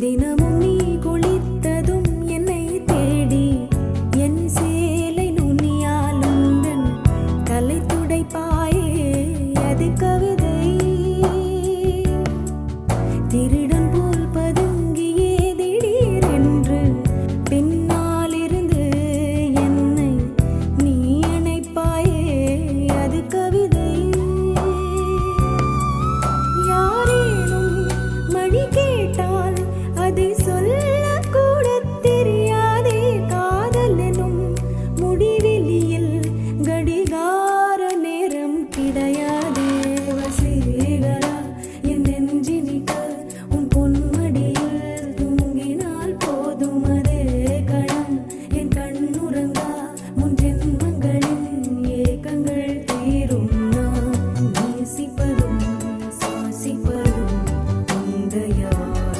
தினமும் நீ குளித்ததும் என்னை தேடி என் சேலை நுனியாலுந்தன் தலை துடைப்பாயே அது கவிதை. திருட under your